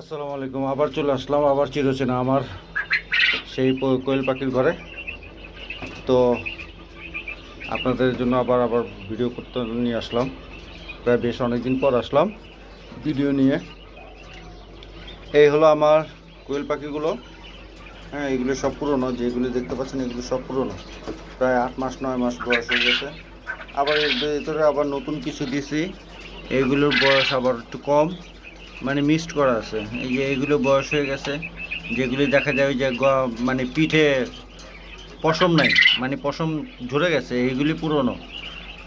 আসসালামু আলাইকুম। আবার চলে আসলাম, আবার চিরচেনা আমার সেই কোয়েল পাখির ঘরে। তো আপনাদের জন্য আবার আবার ভিডিও করতে নিয়ে আসলাম। প্রায় বেশ অনেকদিন পর আসলাম ভিডিও নিয়ে। এই হলো আমার কোয়েল পাখিগুলো। হ্যাঁ এগুলো সব পুরনো, যেগুলি দেখতে পাচ্ছেন এগুলো সব পুরনো। প্রায় আট মাস, নয় মাস বয়স হয়ে গেছে। আবার এর ভিতরে আবার নতুন কিছু দিছি। এগুলোর বয়স আবার একটু কম। মানে মিক্সড করা আছে। এই যে এগুলো বয়স হয়ে গেছে, যেগুলি দেখা যায় ওই যে মানে পিঠে পশম নাই মানে পশম ঝরে গেছে, এইগুলি পুরনো।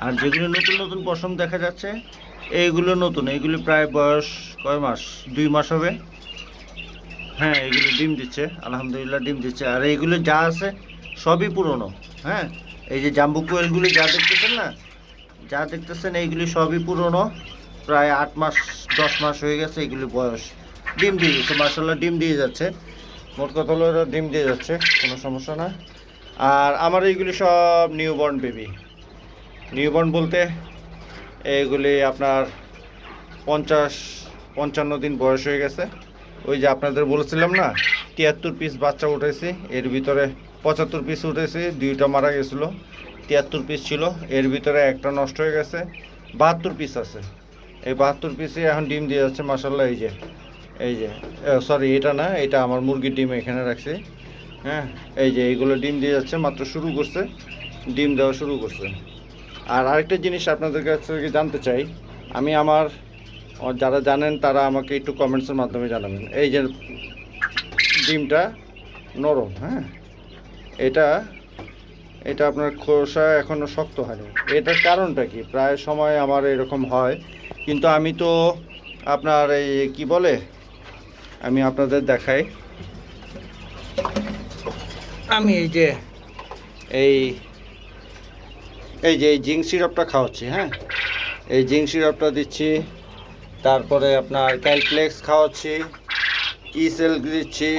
আর যেগুলি নতুন নতুন পশম দেখা যাচ্ছে, এইগুলো নতুন, এইগুলি প্রায় বয়স কয় মাস? দুই মাস হবে। হ্যাঁ এগুলো ডিম দিচ্ছে, আলহামদুলিল্লাহ ডিম দিচ্ছে। আর এইগুলো যা আছে, সবই পুরনো হ্যাঁ? এই যে জাম্বু কোয়েলগুলি যা দেখতেছেন না, যা দেখতেছেন, এইগুলি সবই পুরনো। প্রায় আট মাস, দশ মাস হয়ে গেছে এগুলি বয়স। ডিম দিয়ে যাচ্ছে মার্শাল্লাহ ডিম দিয়ে যাচ্ছে। মোট কথা হলো ডিম দিয়ে যাচ্ছে, কোনো সমস্যা না। আর আমার এইগুলি সব নিউবর্ন বেবি নিউবর্ন বলতে এইগুলি আপনার পঞ্চাশ, পঞ্চান্ন দিন বয়স হয়ে গেছে। ওই যে আপনাদের বলেছিলাম না, তিয়াত্তর পিস বাচ্চা উঠেছি, এর ভিতরে পঁচাত্তর পিস উঠেছে, দুইটা মারা গেছিল। তিয়াত্তর পিস ছিল, এর ভিতরে একটা নষ্ট হয়ে গেছে, বাহাত্তর পিস আছে। এই বাহাত্তর পিসে এখন ডিম দিয়ে যাচ্ছে মাসাল্লাহ এই যে এই যে সরি এটা না, এটা আমার মুরগির ডিম এখানে রাখছি হ্যাঁ এই যে, এইগুলো ডিম দিয়ে যাচ্ছে, মাত্র শুরু করছে, ডিম দেওয়া শুরু করছে। আর আরেকটা জিনিস আপনাদের কাছ থেকে জানতে চাই, আমি আমার যারা জানেন তারা আমাকে একটু কমেন্টসের মাধ্যমে জানাবেন। এই যে, ডিমটা নরম হ্যাঁ এটা এটা আপনার খোসা এখনও শক্ত হয়নি। এটার কারণটা কি? প্রায় সময় আমার এরকম হয় কিন্তু আমি তো আপনার এই কি বলে আমি আপনাদের দেখাই। আমি এই যে এই এই যে এই জিঙ্ক সিরাপটা খাওয়াচ্ছি হ্যাঁ? এই জিঙ্ক সিরাপটা দিচ্ছি তারপরে আপনার ক্যালপ্লেক্স খাওয়াচ্ছি ইসেল দিচ্ছি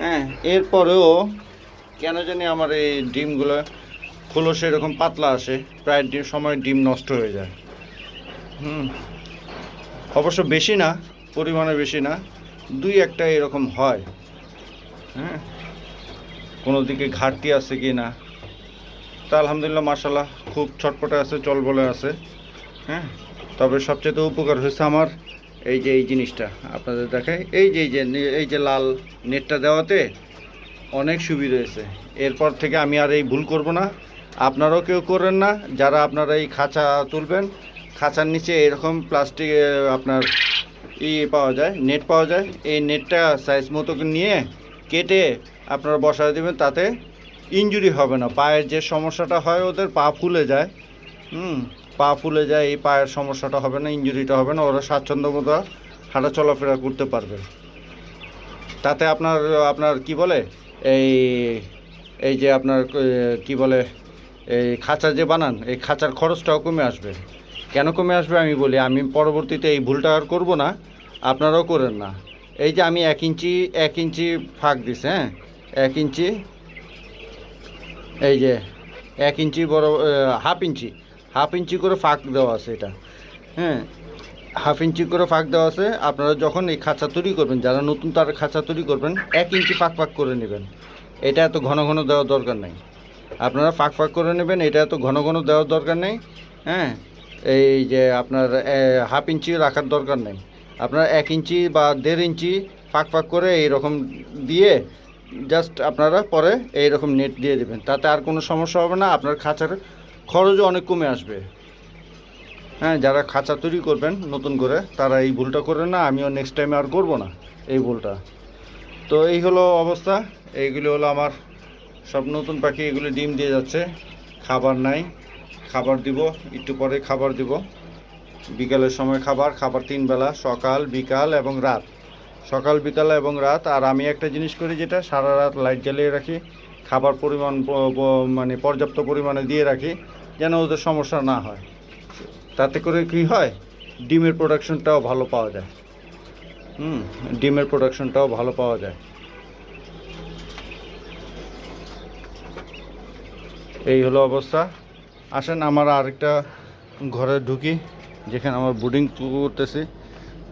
হ্যাঁ? এরপরেও কেন জানি আমার এই ডিমগুলো খোলস এরকম পাতলা আসে প্রায় সময় ডিম নষ্ট হয়ে যায়। হুম। অবশ্য বেশি না, পরিমাণে বেশি না, দুই একটা এরকম হয়। হ্যাঁ? কোনো দিকে ঘাটতি আছে কি না? তা আলহামদুলিল্লাহ মাসাল্লাহ খুব ছটপটে আছে চল বলে আছে। হ্যাঁ? তবে সবচেয়ে উপকার হয়েছে আমার এই যে, এই জিনিসটা আপনাদের দেখায় এই যে এই যে এই যে লাল নেটটা দেওয়াতে অনেক সুবিধা হয়েছে। এরপর থেকে আমি আর এই ভুল করব না। আপনারাও কেউ করেন না। যারা আপনারা এই খাঁচা তুলবেন খাঁচার নিচে এরকম প্লাস্টিক আপনার ই পাওয়া যায় নেট পাওয়া যায়। এই নেটটা সাইজ মতো নিয়ে কেটে আপনারা বসায় দেবেন, তাতে ইনজুরি হবে না। পায়ের যে সমস্যাটা হয়, ওদের পা ফুলে যায়। হুম, পা ফুলে যায়, এই পায়ের সমস্যাটা হবে না ইনজুরিটা হবে না। ওরা স্বাচ্ছন্দ্য মতো হাঁটা চলাফেরা করতে পারবে। তাতে আপনার আপনার কি বলে, এই এই যে আপনার কি বলে, এই খাঁচা যে বানান, এই খাঁচার খরচটাও কমে আসবে। কেন কমে আসবে আমি বলি, আমি পরবর্তীতে এই ভুলটা আর করব না, আপনারাও করেন না। এই যে আমি এক ইঞ্চি এক ইঞ্চি ফাঁক দিছি হ্যাঁ? এক ইঞ্চি, এই যে এক ইঞ্চি বড় হাফ ইঞ্চি হাফ ইঞ্চি করে ফাঁক দেওয়া আছে এটা হ্যাঁ? হাফ ইঞ্চি করে ফাঁক দেওয়া আছে, আপনারা যখন এই খাঁচা তৈরি করবেন, যারা নতুন তার খাঁচা তৈরি করবেন, এক ইঞ্চি ফাঁক ফাঁক করে নেবেন। এটা এত ঘন ঘন দেওয়ার দরকার নেই। আপনারা ফাঁক ফাঁক করে নেবেন, এটা এত ঘন ঘন দেওয়ার দরকার নেই হ্যাঁ? এই যে আপনার হাফ ইঞ্চি রাখার দরকার নেই। আপনার এক ইঞ্চি বা দেড় ইঞ্চি ফাঁক ফাঁক করে এইরকম দিয়ে জাস্ট আপনারা পরে এইরকম নেট দিয়ে দেবেন। তাতে আর কোনো সমস্যা হবে না, আপনার খাঁচার খরচও অনেক কমে আসবে। হ্যাঁ যারা খাঁচা তৈরি করবেন নতুন করে, তারা এই ভুলটা করে না, আমিও নেক্সট টাইমে আর করব না এই ভুলটা। তো এই হলো অবস্থা, এইগুলি হলো আমার সব নতুন পাখি, এগুলো ডিম দিয়ে যাচ্ছে, খাবার নাই। খাবার দিব, একটু পরে খাবার দিব। বিকালের সময় খাবার খাবার তিন বেলা, সকাল, বিকাল এবং রাত। সকাল, বিকাল এবং রাত, আর আমি একটা জিনিস করি যেটা সারা রাত লাইট জ্বালিয়ে রাখি, খাবার পরিমাণ মানে পর্যাপ্ত পরিমাণে দিয়ে রাখি, যেন ওদের সমস্যা না হয়। তাতে করে কি হয়, ডিমের প্রোডাকশনটাও ভালো পাওয়া যায়। হুম, ডিমের প্রোডাকশনটাও ভালো পাওয়া যায়। এই হলো অবস্থা। আসেন, আমার আরেকটা ঘরে ঢুকি, যেখানে আমার বোর্ডিং করতেছি।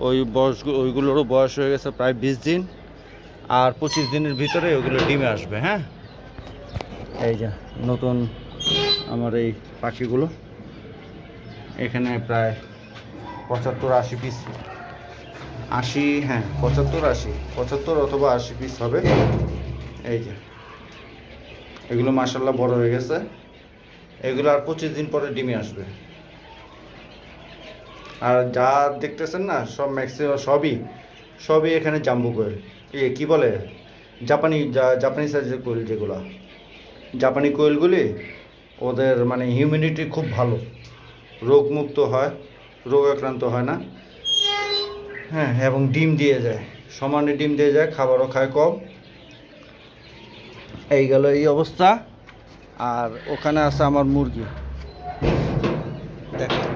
ওই বয়স, ওইগুলোরও বয়স হয়ে গেছে প্রায় বিশ দিন, আর পঁচিশ দিনের ভিতরে ওগুলো ডিমে আসবে হ্যাঁ? এই যে নতুন আমার এই পাখিগুলো, এখানে প্রায় পঁচাত্তর আশি পিস আশি হ্যাঁ পঁচাত্তর আশি, পঁচাত্তর অথবা আশি পিস হবে। এই যে, এগুলো মাসাল্লাহ বড় হয়ে গেছে। এগুলো আর পঁচিশ দিন পরে ডিমে আসবে। আর যা দেখতেছেন না, সব ম্যাক্সিমাম সবই সবই এখানে জাম্বু কোয়েল। এ, কি বলে? জাপানি জাপানি সাইজের কোয়েল যেগুলো। জাপানি কোয়েলগুলি ওদের মানে হিউম্যানিটি খুব ভালো। রোগমুক্ত হয় রোগ আক্রান্ত হয় না। হ্যাঁ এবং ডিম দিয়ে যায়। সমানে ডিম দিয়ে যায়, খাবারও খায় কম। এই গেল এই অবস্থা। আর ওখানে আছে আমার মুরগি। দেখেন।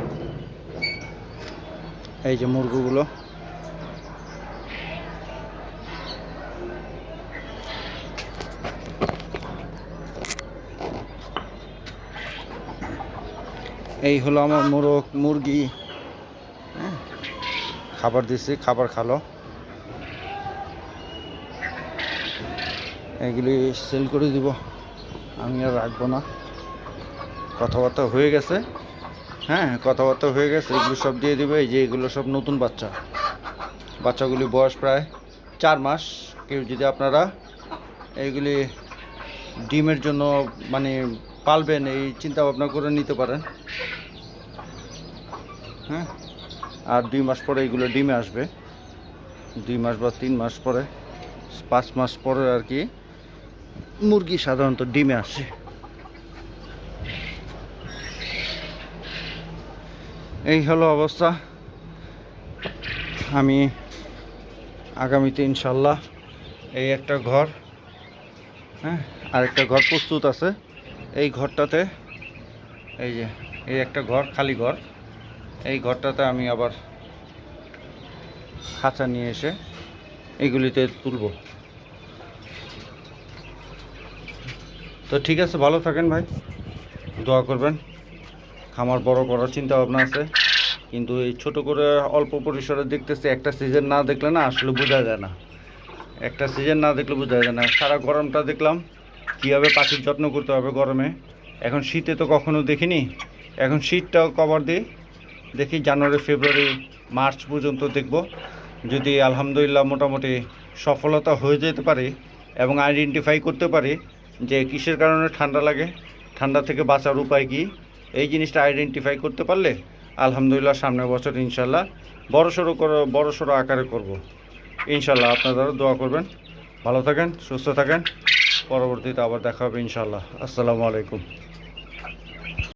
এই যে মুরগিগুলো। এই হলো আমার মোরগ মুরগি। হ্যাঁ, খাবার দিছি খাবার খালো। এগুলি সেল করে দিব। আমি আর রাখব না। কথাবার্তা হয়ে গেছে। হ্যাঁ কথাবার্তা হয়ে গেছে। এগুলো সব দিয়ে দেবে। এই যে এগুলো সব নতুন বাচ্চা। বাচ্চাগুলি বয়স প্রায় চার মাস। কেউ যদি আপনারা এইগুলি ডিমের জন্য মানে পালবেন, এই চিন্তা ভাবনা করে নিতে পারেন। হ্যাঁ আর দুই মাস পরে এগুলো ডিমে আসবে। দুই মাস বা তিন মাস পরে, পাঁচ মাস পরে আর কি মুরগি সাধারণত ডিমে আসে। এই হলো অবস্থা। আমি আগামীতে ইনশাল্লাহ এই একটা ঘর হ্যাঁ আরেকটা ঘর প্রস্তুত আছে। এই ঘরটাতে, এই যে, এই একটা ঘর, খালি ঘর। এই ঘরটাতে আমি আবার খাঁচা নিয়ে এসে এইগুলিতে তুলব। তো ঠিক আছে, ভালো থাকেন ভাই। দোয়া করবেন। খামার বড় করার চিন্তা ভাবনা আছে। কিন্তু এই ছোট করে অল্প পরিসরে দেখতেছি, একটা সিজন না দেখলে না আসলে বোঝা যায় না। একটা সিজন না দেখলে বোঝা যায় না। সারা গরমটা দেখলাম, কীভাবে পাখির যত্ন করতে হবে গরমে। এখন শীতে তো কখনো দেখিনি। এখন শীতটাও কভার দিই। দেখি জানুয়ারি, ফেব্রুয়ারি, মার্চ পর্যন্ত দেখব। যদি আলহামদুলিল্লাহ মোটামুটি সফলতা হয়ে যেতে পারে এবং আইডেন্টিফাই করতে পারি যে কিসের কারণে ঠান্ডা লাগে? ঠান্ডা থেকে বাঁচার উপায় কি? এই জিনিসটা আইডেন্টিফাই করতে পারলে আলহামদুলিল্লাহ সামনের বছর ইনশাল্লাহ বড় সড়ো করে, বড় সড়ো আকারে করব। ইনশাল্লাহ আপনারা দোয়া করবেন। ভালো থাকেন, সুস্থ থাকেন। পরবর্তীতে আবার দেখা হবে ইনশাল্লাহ। আসসালামু আলাইকুম।